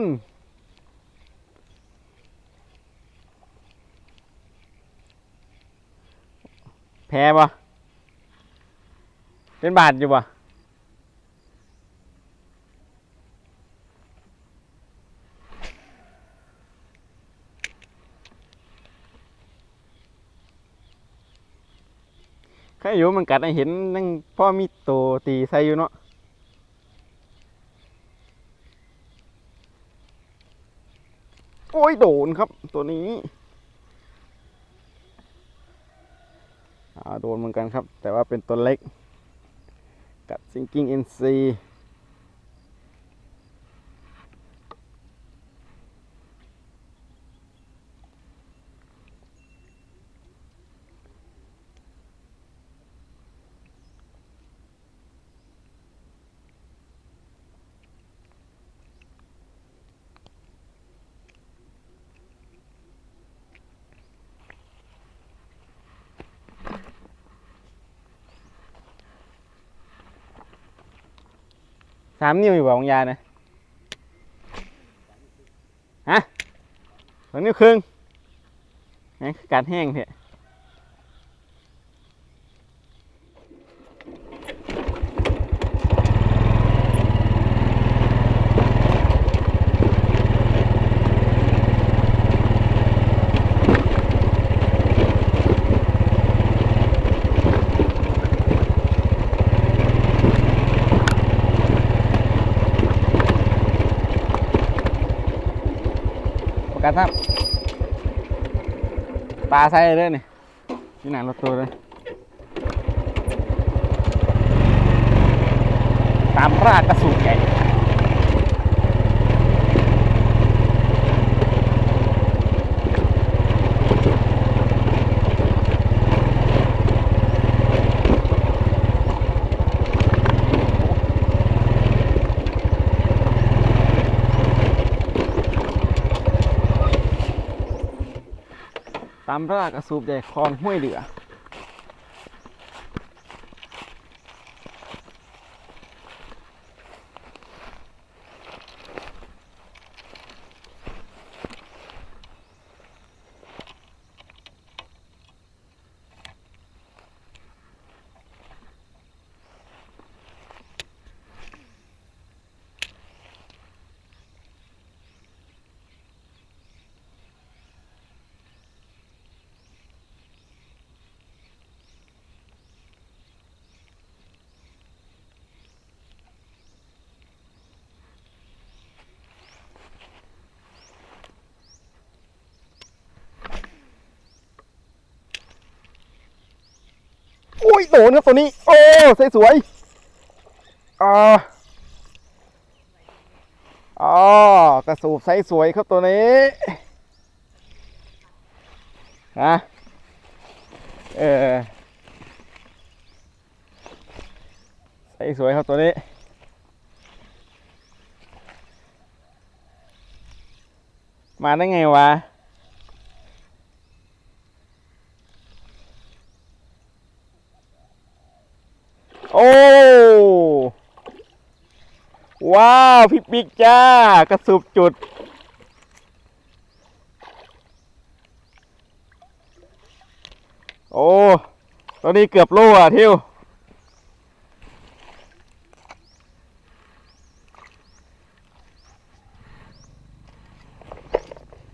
น แพ้ปะเป็นบาทอยู่ปะใครอยู่มันกัดให้เห็นนั่งพ่อมีโตวตีใส่อยู่เนาะ อ้ยโดนครับ ตัวนี้อาโดนเหมือนกันครับ แต่ว่าเป็นตัวเล็ก กับซิงกิ้งเอ็นซี สามนิ้วอยู่บ่ของยานะฮะสองนิ้วครึ่งนี่คือการแห้งเถอะประกาศครับปลาใส่เลยนี่ที่หนังรถตัวเลยตามรากกระสุนใหญ่ตามรากกระสูบใหญ่คลองห้วยเดือย โดนครับตัวนี้ โอ้สวยสวยอ่าอ๋อกระสูบไซส์สวยครับตัวนี้ฮะเออไซส์สวยครับตัวนี้มาได้ไงวะ โอ้ ว้าว พี่ปิ๊กจ้า กระสุบจุด โอ้ ตอนนี้เกือบโลอะทิว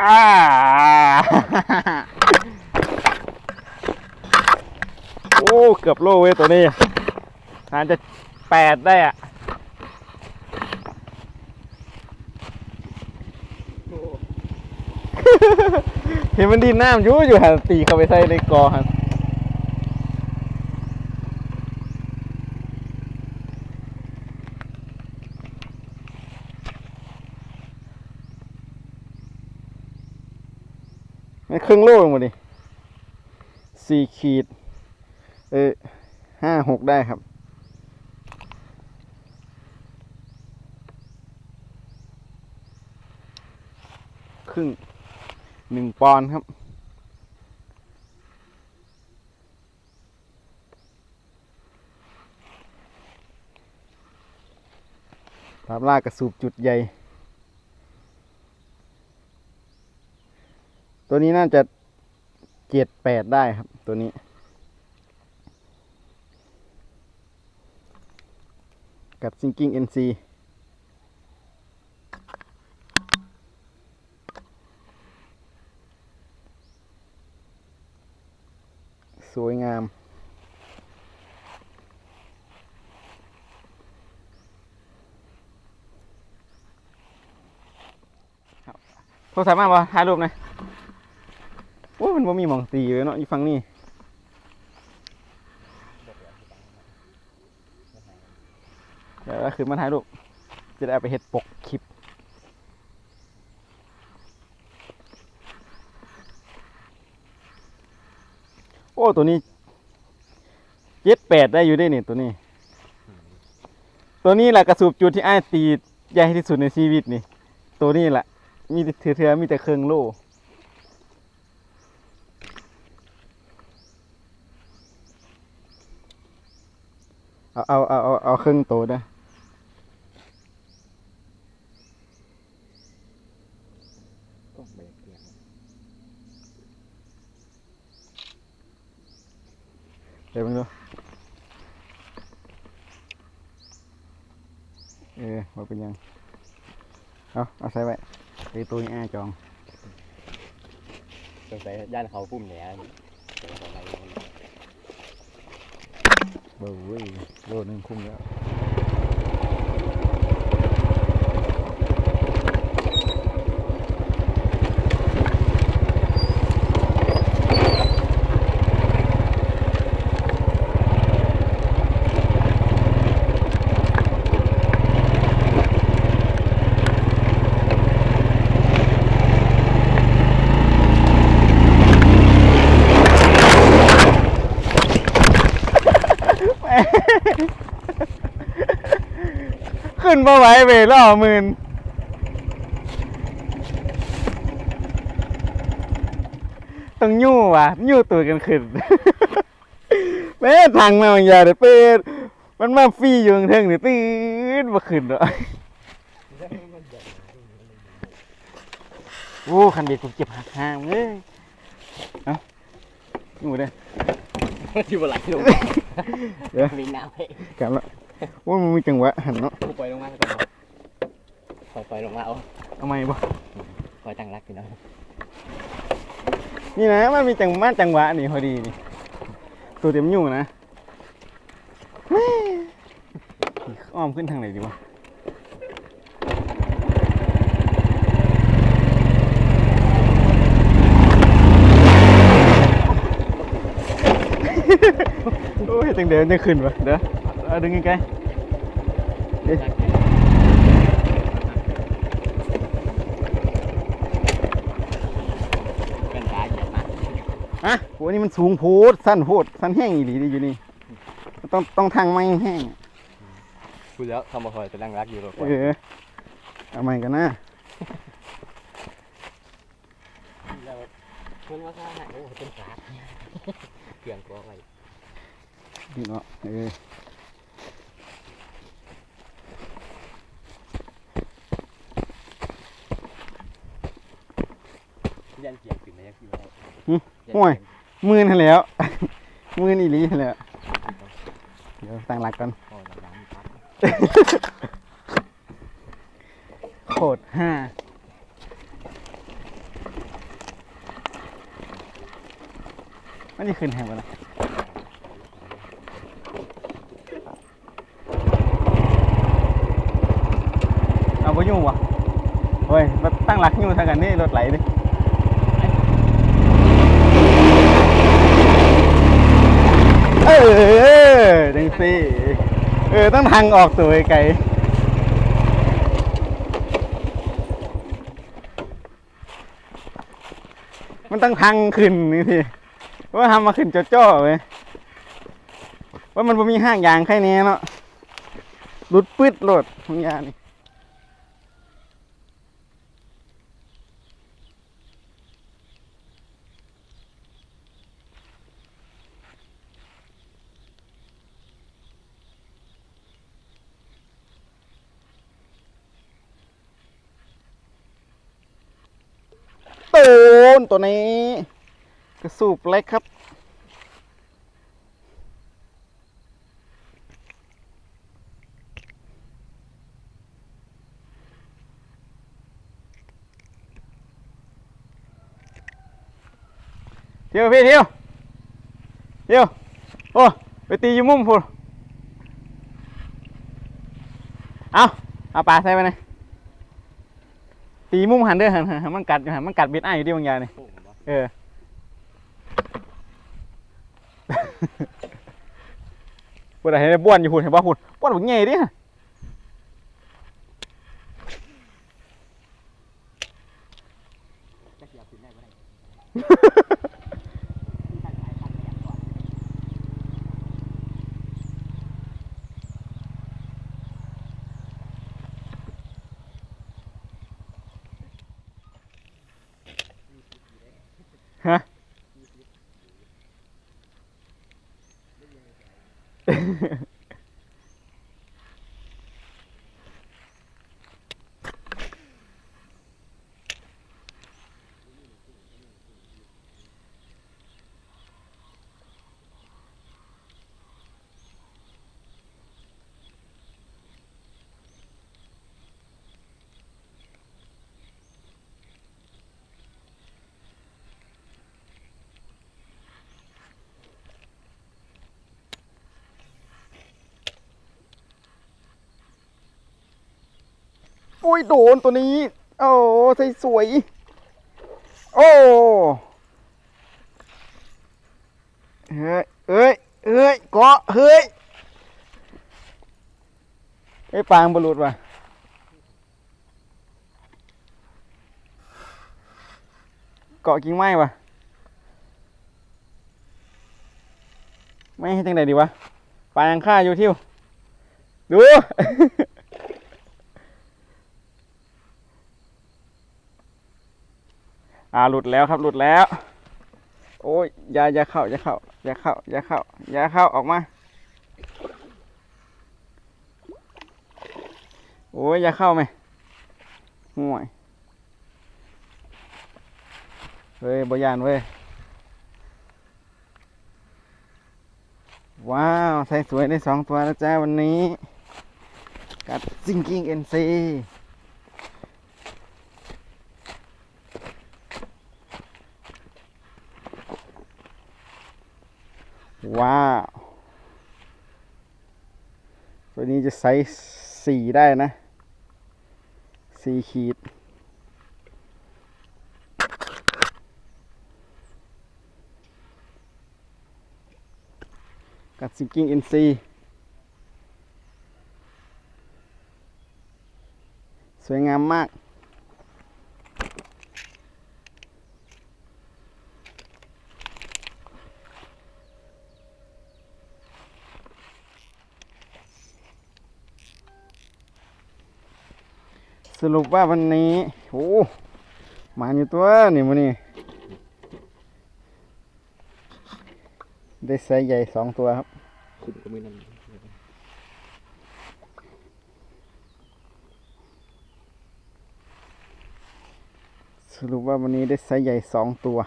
อ่าโอ้ เกือบโลเว้ยตัวนี้น่าจะแปดได้อะเห็ นมันดินน้ำอยู่อยู่หันตีเข้าไปใส่ในกอหันมันครึ่งโลลงมาดิสี่ขีด เออห้าหกได้ครับครึ่ง หนึ่งปอนครับ ตามลากกระสูบจุดใหญ่ ตัวนี้น่าจะเจ็ดแปดได้ครับตัวนี้กับซิงกิ้งเอ็นซี สวยงาม โทรศัพท์มาบ่ถ่ายรูปหน่อยโอ้มันบ่มีหมองตีเลยเนาะอยู่ฝั่งนี้เดี๋ยวคือมาถ่ายรูปจะได้เอาไปเฮ็ดปกคลิป โอ้ตัวนี้เจ็ดแปดได้อยู่ได้นี่ตัวนี้ ตัวนี้แหละกระสูบจุดที่ไอ้ายตีใหญ่ที่สุดในชีวิตนี่ ตัวนี้แหละมีแต่เถื่อๆมีแต่เครื่องโล่เอาเอาเอาเอาเอาเครื่องโตนะ ก็เบรกเกียร์ เดี๋ยวมึงดูเออว่าเป็นยัง เอาเอาใส่ไว้ไอตัวนี้อ้ายจองสงสัยย่านเขาพุ่มแหน่เดี๋ยวเขาไล่มันเบอร์เว้ยโลหนึงคุ้มแล้ว ขึ้นมาไหวเว้ยล่อหมื่นต้องยู่ว่ะยู่ตัวกันขึ้นแม่ทางมาบางอย่างเดี๋ยวเป็ดมันมาฟรีอยู่ข้างเทิงนี่ตื่นมาขึ้นเนาะโอ้คันเบ็ดกูเจ็บหักหางเลยเอ้าอยู่เด้อที่บนไหลลงเดี๋ยวมีน้ำให้กลับละ โอ้ยมันมีจังหวะหันเนาะกูปล่อยลงมาก่อนเนาะปล่อยปล่อยลงมาเอาเอาไหมบ่ปล่อยตั้งรักพี่น้องนี่นะมันมีจังมาจังหวะนี่พอดีนี่ตัวเต็มอยู่นะแม่อ้อมขึ้นทางไหนดีวะโอ้ยจังเดินจะขึ้นวะเดี๋ยวเอาดึงใกล้ๆเอ๊ะเป็นตาเหยียบมาอะโหนี่มันสูงโพดสั้นโพดสั้นแห้งอีหลีดีอยู่นี่ต้องต้องทางไม้แห้งพูดแล้วเขามาคอยจะนั่งรักอยู่หรอกเออเอาใหม่กันนะคนว่าข้าหันโอ้เป็นตาเกลื่อนตัวไปนี่เนาะเออ นเกียงขึ้นมายังพี่ว่าห่วยมือนั่นแหล้ว มือนี่ลีนั่นแหล้วเดี๋ยวตั้งหลักกันโอ้น้ำมีพัดโคตรห้ามันนี่ขึ้นแหงไปละเอาไปยุ่งวะเฮ้ยมาตั้งหลักอยู่ทางกันนี่รถไหลดิ ออจังสิเออ ต้องทางออกตัวไกลมันต้องทางขึ้นนี่สิว่าทำมาขึ้นจ้อๆเว้ยว่ามันมีห้างยางแค่นี้เนาะหลุดปืดโหลดของยานี่โต นตัวนี้ กระสูบเล็กครับ เที่ยวพี่เที่ยวเที่ยวโอ้ไปตีอยู่มุมพูนเอาเอาปลาใส่ไปเลย ตีมุมหันเด้อหันหันหันมันกัดอยู่หันมันกัดเบ็ดอ้ายอยู่ที่บางอย่างนี่โป่งบ่เออพูดอะไรให้บ้วนอยู่พูดเห็นป่ะพูดบ้วนแบบไงดิจักอยากขึ้นได้บ่ได้ ฮะ โอ้ ยโดนตัวนี้ โอ้ใส่สวย โอ้เฮ้ยเอ้ยเอ้ยเกาะเฮ้ยไอ้ปางบหลุดว่ะเกาะกิ่งไม้ว่ะไม่ให้จังไดดีวะปางฆ่าอยู่ทิวดู อ่าหลุดแล้วครับหลุดแล้ว โอ้ยอย่าอย่าเข้าอย่าเข้าอย่าเข้าอย่าเข้าอย่าเข้าออกมา โอ้ยอย่าเข้าไหมห่วยเฮ้ยบยานเว้ยว้าวใส่สวยได้สองตัวแล้วจ้าวันนี้ กัดซิงกิ้งเอ็นซี ว้าว ตัวนี้จะไซส์สี่ได้นะสี่ขีด กัดซิงกิ้งอ็นซีสวยงามมาก สรุปว่าวันนี้ โอ้หมาอยู่ตัวนี่มันนี่ได้ไซส์ใหญ่สองตัวครับขึ้นก็มือนั่นสรุปว่าวันนี้ได้ไซส์ใหญ่สองตัว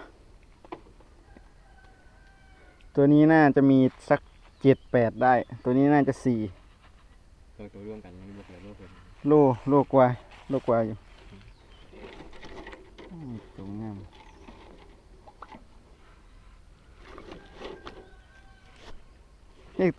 ตัวนี้น่าจะมีสักเจ็ดแปดได้ ตัวนี้น่าจะสี่สองตัวร่วมกันยังบวกเลยโลกเลยโลโลกว่า โลกว่าอยู่อืมตัวงามนี่อีก